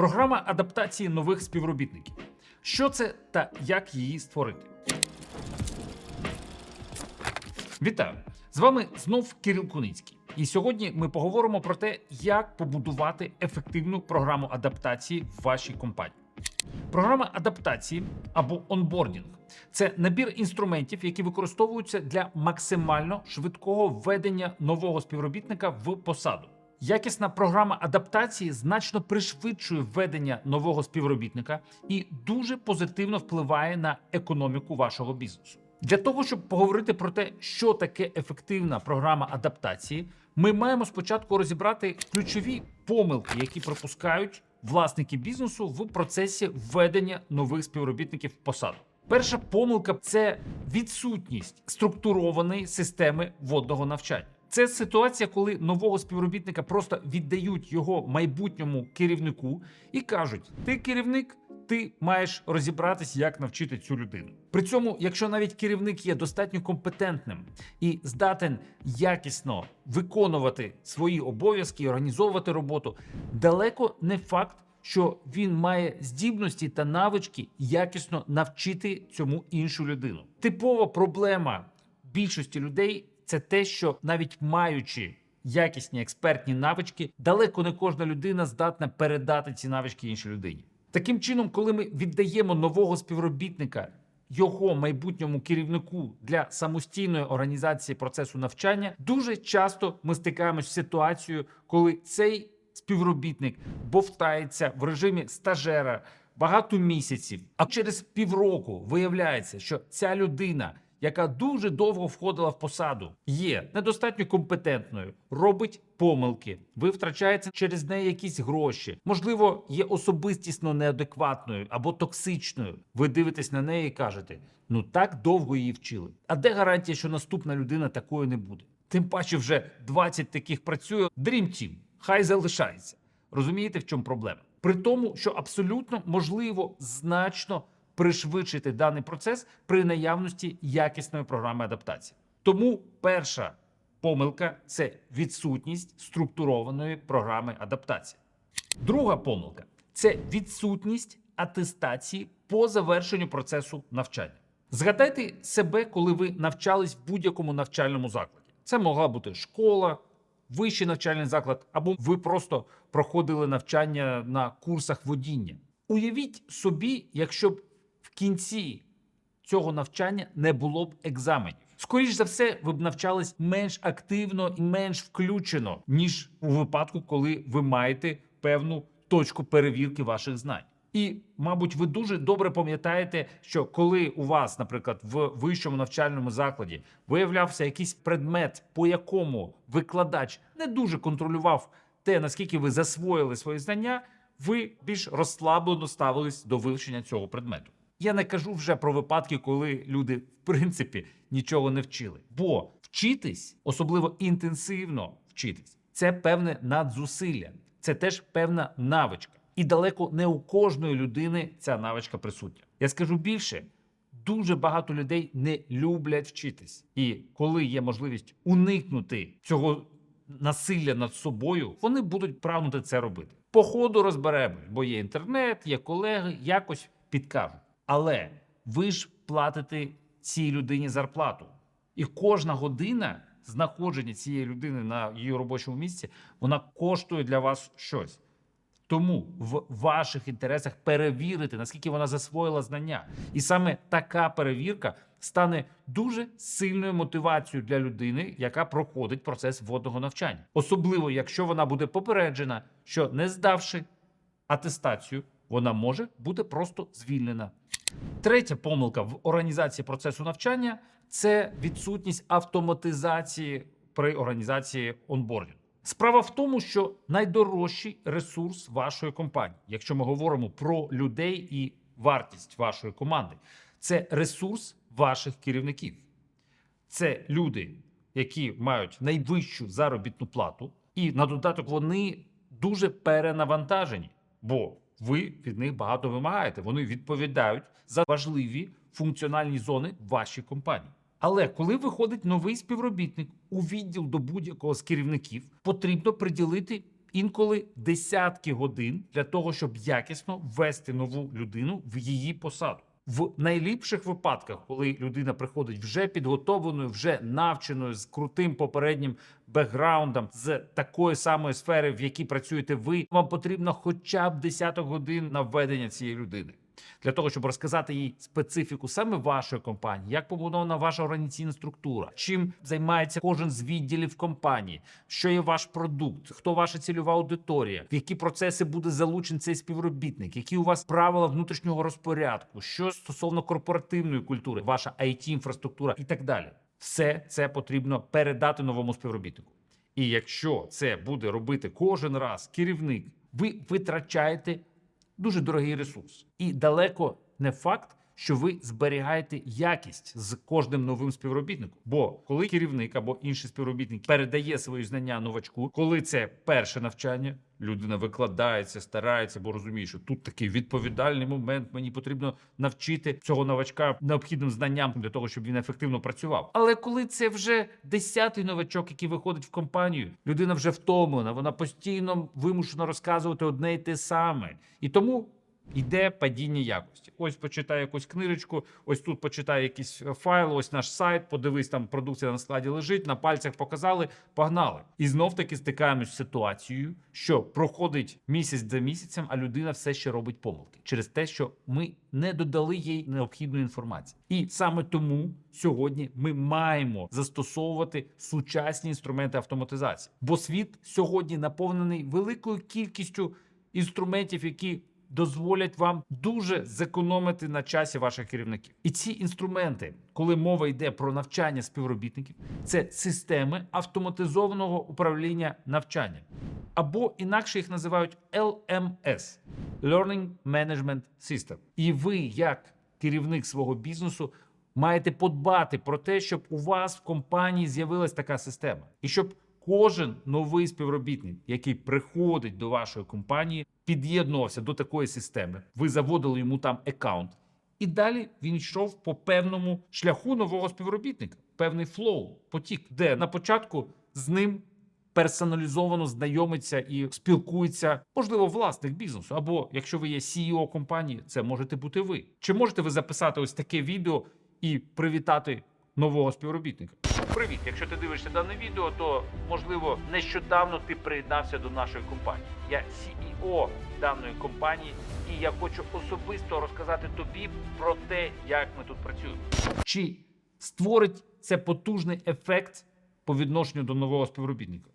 Програма адаптації нових співробітників. Що це та як її створити? Вітаю! З вами знов Кирил Куницький. І сьогодні ми поговоримо про те, як побудувати ефективну програму адаптації в вашій компанії. Програма адаптації або онбордінг це набір інструментів, які використовуються для максимально швидкого введення нового співробітника в посаду. Якісна програма адаптації значно пришвидшує введення нового співробітника і дуже позитивно впливає на економіку вашого бізнесу. Для того щоб поговорити про те, що таке ефективна програма адаптації, ми маємо спочатку розібрати ключові помилки, які пропускають власники бізнесу в процесі введення нових співробітників в посаду. Перша помилка це відсутність структурованої системи водного навчання. Це ситуація, коли нового співробітника просто віддають його майбутньому керівнику і кажуть: ти керівник, ти маєш розібратись, як навчити цю людину. При цьому, якщо навіть керівник є достатньо компетентним і здатен якісно виконувати свої обов'язки, організовувати роботу, далеко не факт. Що він має здібності та навички якісно навчити цьому іншу людину. Типова проблема більшості людей це те, що навіть маючи якісні експертні навички, далеко не кожна людина здатна передати ці навички іншій людині. Таким чином, коли ми віддаємо нового співробітника його майбутньому керівнику для самостійної організації процесу навчання, дуже часто ми стикаємось з ситуацією, коли цей співробітник бовтається в режимі стажера багато місяців, а через півроку виявляється, що ця людина яка дуже довго входила в посаду, є недостатньо компетентною, робить помилки. Ви втрачаєте через неї якісь гроші. Можливо, є особистісно неадекватною або токсичною. Ви дивитесь на неї і кажете: ну так довго її вчили. А де гарантія, що наступна людина такою не буде? Тим паче, вже 20 таких працює. Dream Team. хай залишається. Розумієте, в чому проблема? При тому, що абсолютно можливо значно пришвидшити даний процес при наявності якісної програми адаптації. Тому перша помилка це відсутність структурованої програми адаптації. Друга помилка це відсутність атестації по завершенню процесу навчання. Згадайте себе, коли ви навчались в будь-якому навчальному закладі. Це могла бути школа, вищий навчальний заклад, або ви просто проходили навчання на курсах водіння. Уявіть собі, якщо б кінці цього навчання не було б екзаменів. Скоріше за все, ви б навчались менш активно і менш включено, ніж у випадку, коли ви маєте певну точку перевірки ваших знань. І, мабуть, ви дуже добре пам'ятаєте, що коли у вас, наприклад, в вищому навчальному закладі виявлявся якийсь предмет, по якому викладач не дуже контролював те, наскільки ви засвоїли свої знання, ви більш розслаблено ставились до вивчення цього предмету. Я не кажу вже про випадки, коли люди в принципі нічого не вчили. Бо вчитись, особливо інтенсивно вчитись, це певне надзусилля, це теж певна навичка. І далеко не у кожної людини ця навичка присутня. Я скажу більше. Дуже багато людей не люблять вчитись, і коли є можливість уникнути цього насилля над собою, вони будуть прагнути це робити. По ходу розберемось, бо є інтернет, є колеги, якось підкажуть. Але ви ж платите цій людині зарплату. І кожна година знаходження цієї людини на її робочому місці вона коштує для вас щось. Тому в ваших інтересах перевірити, наскільки вона засвоїла знання. І саме така перевірка стане дуже сильною мотивацією для людини, яка проходить процес водного навчання. Особливо, якщо вона буде попереджена, що не здавши атестацію, вона може бути просто звільнена. Третя помилка в організації процесу навчання це відсутність автоматизації при організації онбордінгу. Справа в тому, що найдорожчий ресурс вашої компанії, якщо ми говоримо про людей і вартість вашої команди, це ресурс ваших керівників. Це люди, які мають найвищу заробітну плату, і на додаток вони дуже перенавантажені, бо ви від них багато вимагаєте. Вони відповідають за важливі функціональні зони вашій компанії. Але коли виходить новий співробітник у відділ до будь-якого з керівників, потрібно приділити інколи десятки годин для того, щоб якісно ввести нову людину в її посаду. В найліпших випадках, коли людина приходить вже підготовленою, вже навченою з крутим попереднім бекграундом, з такої самої сфери, в якій працюєте ви, вам потрібно хоча б десяток годин на введення цієї людини. Для того щоб розказати їй специфіку саме вашої компанії, як побудована ваша організаційна структура, чим займається кожен з відділів компанії, що є ваш продукт, хто ваша цільова аудиторія, в які процеси буде залучений цей співробітник, які у вас правила внутрішнього розпорядку, що стосовно корпоративної культури, ваша it інфраструктура і так далі. Все це потрібно передати новому співробітнику. І якщо це буде робити кожен раз керівник, ви витрачаєте дуже дорогий ресурс. І далеко не факт, що ви зберігаєте якість з кожним новим співробітником. Бо коли керівник або інший співробітник передає свої знання новачку, коли це перше навчання, людина викладається, старається, бо розуміє, що тут такий відповідальний момент. Мені потрібно навчити цього новачка необхідним знанням для того, щоб він ефективно працював. Але коли це вже десятий новачок, який виходить в компанію, людина вже втомлена, вона постійно вимушена розказувати одне й те саме, і тому. Йде падіння якості. Ось почитай якусь книжечку, ось тут почитай якийсь е, файл, ось наш сайт, подивись, там продукція на складі лежить, на пальцях показали, погнали. І знов таки стикаємось з ситуацією, що проходить місяць за місяцем, а людина все ще робить помилки через те, що ми не додали їй необхідної інформації. І саме тому сьогодні ми маємо застосовувати сучасні інструменти автоматизації, бо світ сьогодні наповнений великою кількістю інструментів, які дозволять вам дуже зекономити на часі ваших керівників. І ці інструменти, коли мова йде про навчання співробітників, це системи автоматизованого управління навчанням, або інакше їх називають LMS – Learning Management System. І ви, як керівник свого бізнесу, маєте подбати про те, щоб у вас в компанії з'явилась така система, і щоб кожен новий співробітник, який приходить до вашої компанії, під'єднувався до такої системи. Ви заводили йому там аккаунт. І далі він йшов по певному шляху нового співробітника, певний флоу, потік, де на початку з ним персоналізовано знайомиться і спілкується, можливо, власник бізнесу. Або якщо ви є CEO компанії, це можете бути ви. Чи можете ви записати ось таке відео і привітати нового співробітника? Привіт! Якщо ти дивишся дане відео, то можливо нещодавно ти приєднався до нашої компанії. Я CEO даної компанії, і я хочу особисто розказати тобі про те, як ми тут працюємо. Чи створить це потужний ефект по відношенню до нового співробітника?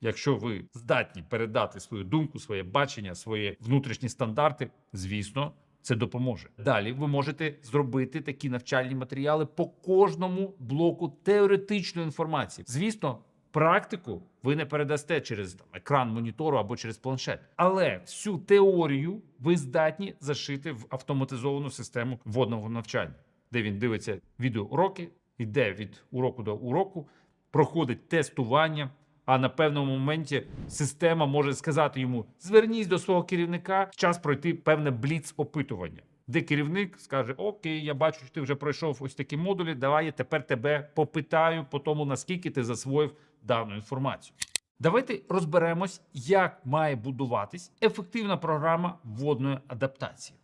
Якщо ви здатні передати свою думку, своє бачення, свої внутрішні стандарти, звісно, це допоможе. Далі ви можете зробити такі навчальні матеріали по кожному блоку теоретичної інформації. Звісно, практику ви не передасте через там, екран монітору або через планшет, але всю теорію ви здатні зашити в автоматизовану систему водного навчання, де він дивиться відеоуроки, йде від уроку до уроку, проходить тестування. А на певному моменті система може сказати йому: звернись до свого керівника, час пройти певне бліц опитування, де керівник скаже: Окей, я бачу, що ти вже пройшов ось такі модулі. Давай я тепер тебе попитаю по тому, наскільки ти засвоїв дану інформацію. Давайте розберемось, як має будуватись ефективна програма водної адаптації.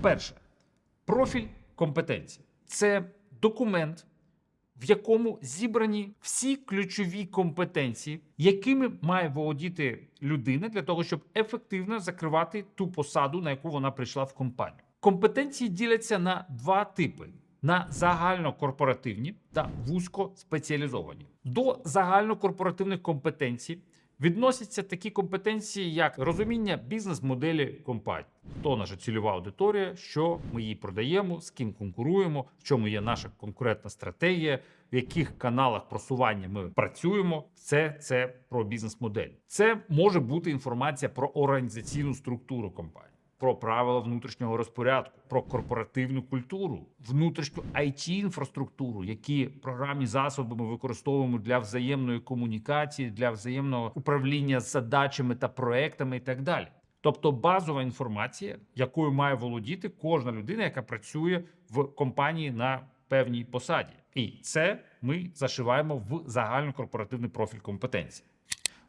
Перше профіль компетенції це документ в якому зібрані всі ключові компетенції, якими має володіти людина для того, щоб ефективно закривати ту посаду, на яку вона прийшла в компанію. Компетенції діляться на два типи: на загальнокорпоративні та вузькоспеціалізовані. До загальнокорпоративних компетенцій відносяться такі компетенції, як розуміння бізнес-моделі компанії, хто наша цільова аудиторія, що ми їй продаємо, з ким конкуруємо, в чому є наша конкурентна стратегія, в яких каналах просування ми працюємо. Все це про бізнес-модель. Це може бути інформація про організаційну структуру компанії. Про правила внутрішнього розпорядку, про корпоративну культуру, внутрішню it інфраструктуру, які програмні засоби ми використовуємо для взаємної комунікації, для взаємного управління задачами та проектами, і так далі. Тобто базова інформація, якою має володіти кожна людина, яка працює в компанії на певній посаді, і це ми зашиваємо в загальнокорпоративний профіль компетенції.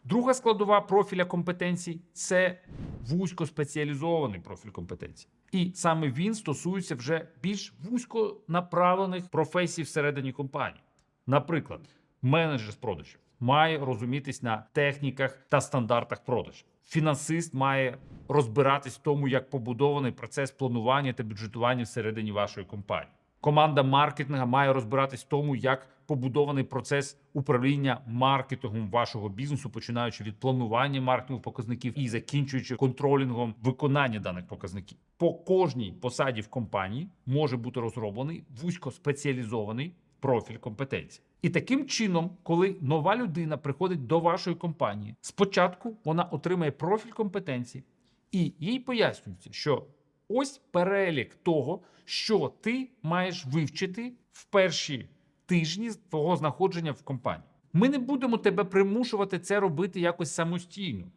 Друга складова профіля компетенцій це вузькоспеціалізований профіль компетенцій. І саме він стосується вже більш вузько направлених професій всередині компанії. Наприклад, менеджер з продажів має розумітись на техніках та стандартах продажів. Фінансист має розбиратись в тому, як побудований процес планування та бюджетування всередині вашої компанії. Команда маркетинга має розбиратись в тому, як побудований процес управління маркетингом вашого бізнесу, починаючи від планування маркетингових показників і закінчуючи контролінгом виконання даних показників. По кожній посаді в компанії може бути розроблений вузькоспеціалізований профіль компетенцій. І таким чином, коли нова людина приходить до вашої компанії, спочатку вона отримає профіль компетенцій, і їй пояснюється, що ось перелік того, що ти маєш вивчити в перші тижні твого знаходження в компанії. Ми не будемо тебе примушувати це робити якось самостійно.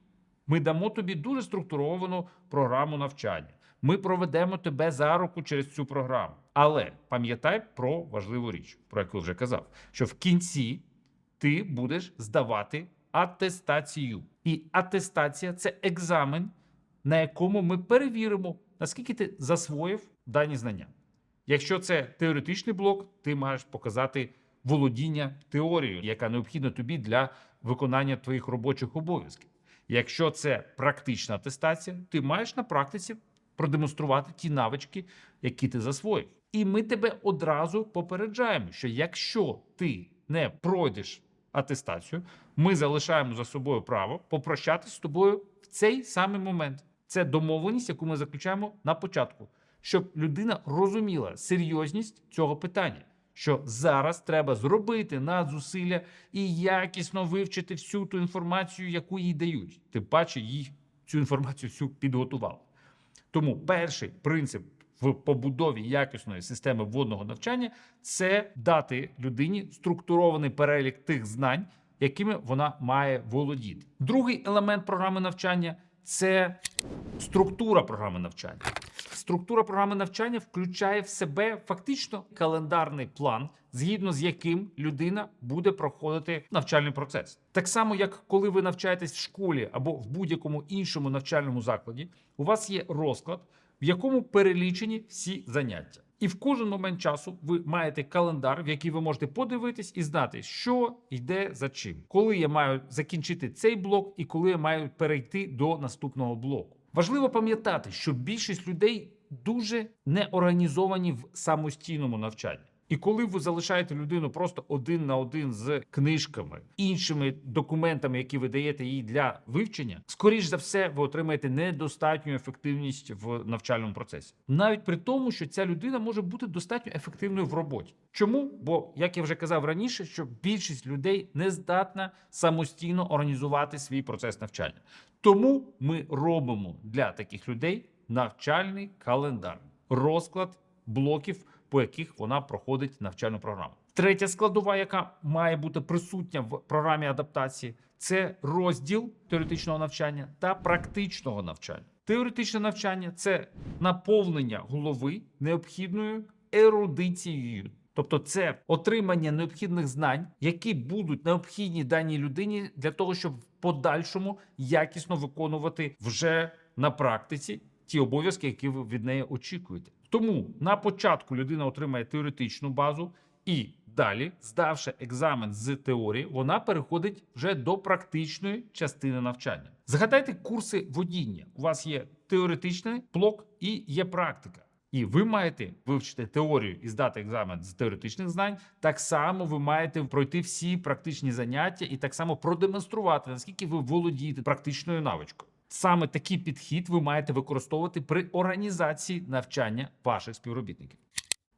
Ми дамо тобі дуже структуровану програму навчання. Ми проведемо тебе за руку через цю програму. Але пам'ятай про важливу річ, про яку вже казав, що в кінці ти будеш здавати атестацію. І атестація це екзамен, на якому ми перевіримо, наскільки ти засвоїв дані знання. Якщо це теоретичний блок, ти маєш показати володіння теорією, яка необхідна тобі для виконання твоїх робочих обов'язків. Якщо це практична атестація, ти маєш на практиці продемонструвати ті навички, які ти засвоїв. І ми тебе одразу попереджаємо, що якщо ти не пройдеш атестацію, ми залишаємо за собою право попрощатися з тобою в цей самий момент. Це домовленість, яку ми заключаємо на початку, щоб людина розуміла серйозність цього питання. Що зараз треба зробити надзусилля і якісно вивчити всю ту інформацію, яку їй дають. Тим паче їй цю інформацію всю підготували. Тому перший принцип в побудові якісної системи вводного навчання це дати людині структурований перелік тих знань, якими вона має володіти. Другий елемент програми навчання це структура програми навчання. Структура програми навчання включає в себе фактично календарний план, згідно з яким людина буде проходити навчальний процес. Так само, як коли ви навчаєтесь в школі або в будь-якому іншому навчальному закладі, у вас є розклад, в якому перелічені всі заняття. І в кожен момент часу ви маєте календар, в який ви можете подивитись і знати, що йде за чим, коли я маю закінчити цей блок і коли я маю перейти до наступного блоку. Важливо пам'ятати, що більшість людей дуже не організовані в самостійному навчанні. І коли ви залишаєте людину просто один на один з книжками, іншими документами, які ви даєте їй для вивчення, скоріш за все, ви отримаєте недостатню ефективність в навчальному процесі, навіть при тому, що ця людина може бути достатньо ефективною в роботі. Чому? Бо як я вже казав раніше, що більшість людей не здатна самостійно організувати свій процес навчання. Тому ми робимо для таких людей навчальний календар, розклад блоків, по яких вона проходить навчальну програму. Третя складова, яка має бути присутня в програмі адаптації, це розділ теоретичного навчання та практичного навчання. Теоретичне навчання це наповнення голови необхідною ерудицією. Тобто це отримання необхідних знань, які будуть необхідні даній людині для того, щоб в подальшому якісно виконувати вже на практиці ті обов'язки, які ви від неї очікуєте. Тому на початку людина отримає теоретичну базу, і далі, здавши екзамен з теорії, вона переходить вже до практичної частини навчання. Згадайте курси водіння. У вас є теоретичний блок і є практика. І ви маєте вивчити теорію і здати екзамен з теоретичних знань. Так само ви маєте пройти всі практичні заняття і так само продемонструвати, наскільки ви володієте практичною навичкою. Саме такий підхід ви маєте використовувати при організації навчання ваших співробітників.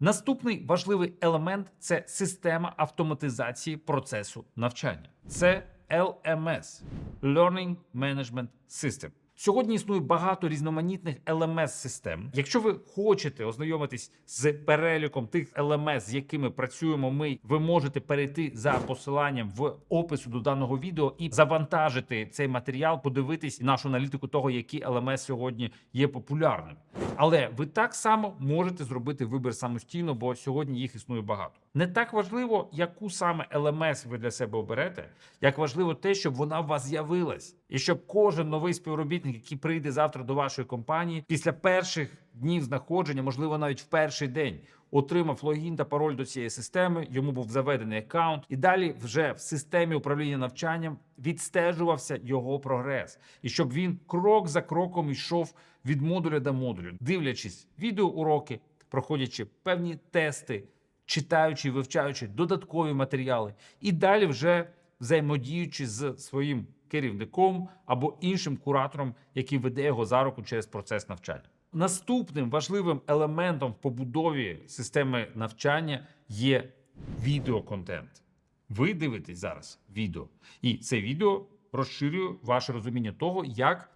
Наступний важливий елемент це система автоматизації процесу навчання. Це LMS – Learning Management System. Сьогодні існує багато різноманітних LMS-систем. Якщо ви хочете ознайомитись з переліком тих LMS, з якими працюємо ми, ви можете перейти за посиланням в опису до даного відео і завантажити цей матеріал, подивитись нашу аналітику того, які LMS сьогодні є популярними. Але ви так само можете зробити вибір самостійно, бо сьогодні їх існує багато. Не так важливо, яку саме LMS ви для себе оберете, як важливо те, щоб вона у вас з'явилась, і щоб кожен новий співробітник, який прийде завтра до вашої компанії, після перших днів знаходження, можливо, навіть в перший день. Отримав логін та пароль до цієї системи, йому був заведений аккаунт, і далі вже в системі управління навчанням відстежувався його прогрес, і щоб він крок за кроком йшов від модуля до модулю, дивлячись відеоуроки, проходячи певні тести, читаючи, вивчаючи додаткові матеріали, і далі вже взаємодіючи з своїм керівником або іншим куратором, який веде його за руку через процес навчання. Наступним важливим елементом в побудові системи навчання є відеоконтент. Ви дивитесь зараз відео, і це відео розширює ваше розуміння того, як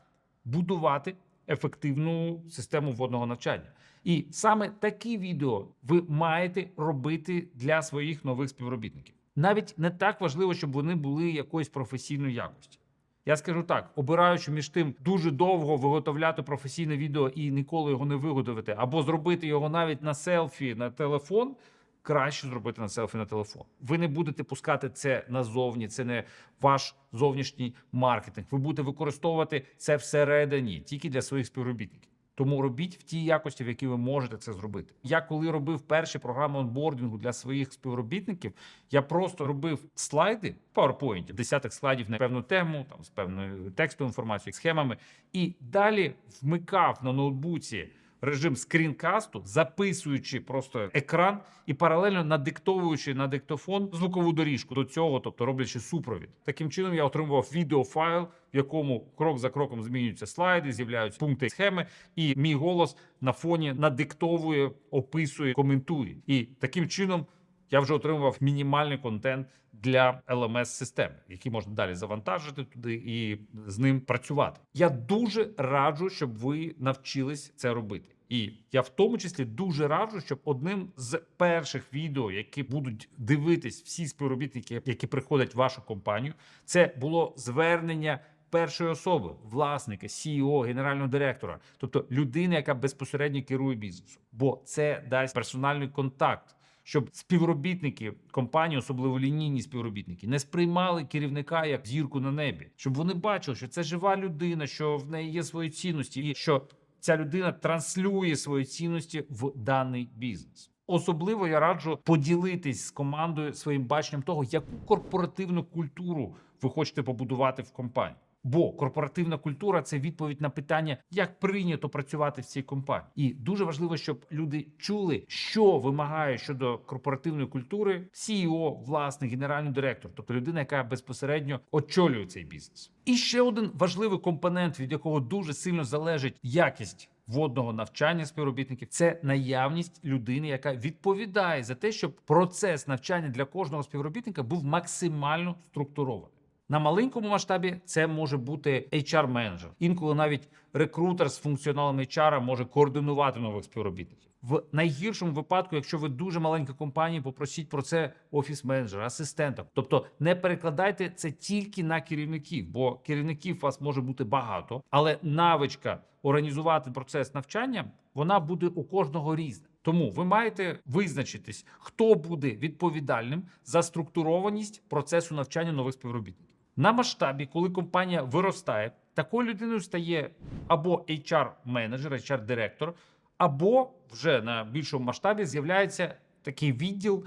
будувати ефективну систему вводного навчання. І саме такі відео ви маєте робити для своїх нових співробітників. Навіть не так важливо, щоб вони були якоїсь професійної якості. Я скажу так: обираючи між тим дуже довго виготовляти професійне відео і ніколи його не виготовити, або зробити його навіть на селфі на телефон. Краще зробити на селфі на телефон. Ви не будете пускати це назовні, це не ваш зовнішній маркетинг. Ви будете використовувати це всередині тільки для своїх співробітників. Тому робіть в тій якості, в якій ви можете це зробити. Я коли робив перші програми онбордингу для своїх співробітників, я просто робив слайди в PowerPoint, десяток слайдів на певну тему, там з певною текстовою інформацією, схемами, і далі вмикав на ноутбуці режим скрінкасту, записуючи просто екран і паралельно надиктовуючи на диктофон звукову доріжку до цього, тобто роблячи супровід. Таким чином я отримував відеофайл, в якому крок за кроком змінюються слайди, з'являються пункти схеми, і мій голос на фоні надиктовує, описує, коментує. І таким чином. Я вже отримував мінімальний контент для lms системи який можна далі завантажити туди і з ним працювати. Я дуже раджу, щоб ви навчились це робити. І я в тому числі дуже раджу, щоб одним з перших відео, які будуть дивитись всі співробітники, які приходять в вашу компанію, це було звернення. Першої особи, власника, CEO, генерального директора, тобто людини, яка безпосередньо керує бізнесом, бо це дасть персональний контакт щоб співробітники компанії, особливо лінійні співробітники, не сприймали керівника як зірку на небі, щоб вони бачили, що це жива людина, що в неї є свої цінності, і що ця людина транслює свої цінності в даний бізнес. Особливо я раджу поділитись з командою своїм баченням того, яку корпоративну культуру ви хочете побудувати в компанії. Бо корпоративна культура це відповідь на питання, як прийнято працювати в цій компанії, і дуже важливо, щоб люди чули, що вимагає щодо корпоративної культури CEO, власник, генеральний директор, тобто людина, яка безпосередньо очолює цей бізнес. І ще один важливий компонент, від якого дуже сильно залежить якість. Водного навчання співробітників це наявність людини, яка відповідає за те, щоб процес навчання для кожного співробітника був максимально структурований. На маленькому масштабі це може бути HR-менеджер. Інколи навіть рекрутер з функціоналом HR може координувати нових співробітників. В найгіршому випадку, якщо ви дуже маленька компанія, попросіть про це офіс-менеджера, асистента. Тобто не перекладайте це тільки на керівників, бо керівників у вас може бути багато, але навичка організувати процес навчання вона буде у кожного різна. Тому ви маєте визначитись, хто буде відповідальним за структурованість процесу навчання нових співробітників. На масштабі, коли компанія виростає, такою людиною стає або HR-менеджер, HR-директор, або вже на більшому масштабі з'являється такий відділ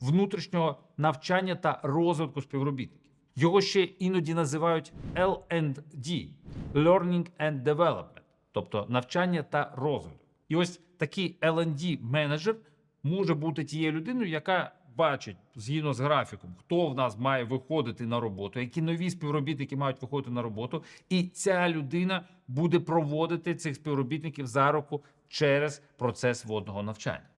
внутрішнього навчання та розвитку співробітників. Його ще іноді називають L&D – Learning and Development, тобто навчання та розвиток. І ось такий L&D менеджер може бути тією людиною, яка бачить згідно з графіком, хто в нас має виходити на роботу, які нові співробітники мають виходити на роботу, і ця людина буде проводити цих співробітників за руку через процес водного навчання.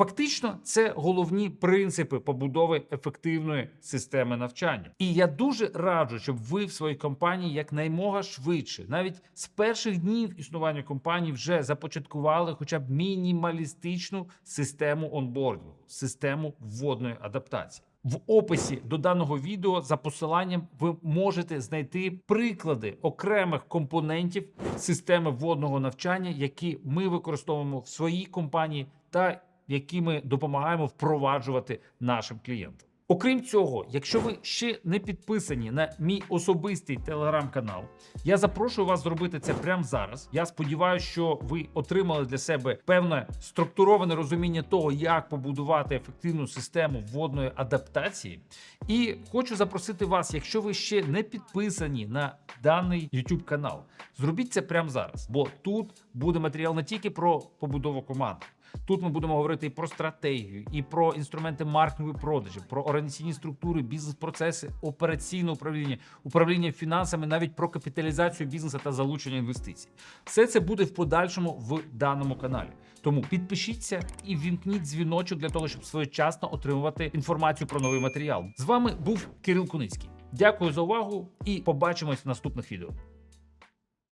Фактично, це головні принципи побудови ефективної системи навчання. І я дуже раджу, щоб ви в своїй компанії якнаймога швидше, навіть з перших днів існування компанії, вже започаткували хоча б мінімалістичну систему онбордінгу, систему вводної адаптації. В описі до даного відео за посиланням ви можете знайти приклади окремих компонентів системи вводного навчання, які ми використовуємо в своїй компанії та які ми допомагаємо впроваджувати нашим клієнтам. Окрім цього, якщо ви ще не підписані на мій особистий телеграм-канал, я запрошую вас зробити це прямо зараз. Я сподіваюся, що ви отримали для себе певне структуроване розуміння того, як побудувати ефективну систему вводної адаптації. І хочу запросити вас, якщо ви ще не підписані на даний YouTube канал, зробіть це прямо зараз, бо тут буде матеріал не тільки про побудову команди. Тут ми будемо говорити і про стратегію, і про інструменти маркетингу і продажів, про організаційні структури, бізнес-процеси, операційне управління, управління фінансами, навіть про капіталізацію бізнесу та залучення інвестицій. Все це буде в подальшому в даному каналі. Тому підпишіться і вімкніть дзвіночок для того, щоб своєчасно отримувати інформацію про новий матеріал. З вами був Кирил Куницький. Дякую за увагу і побачимось в наступних відео.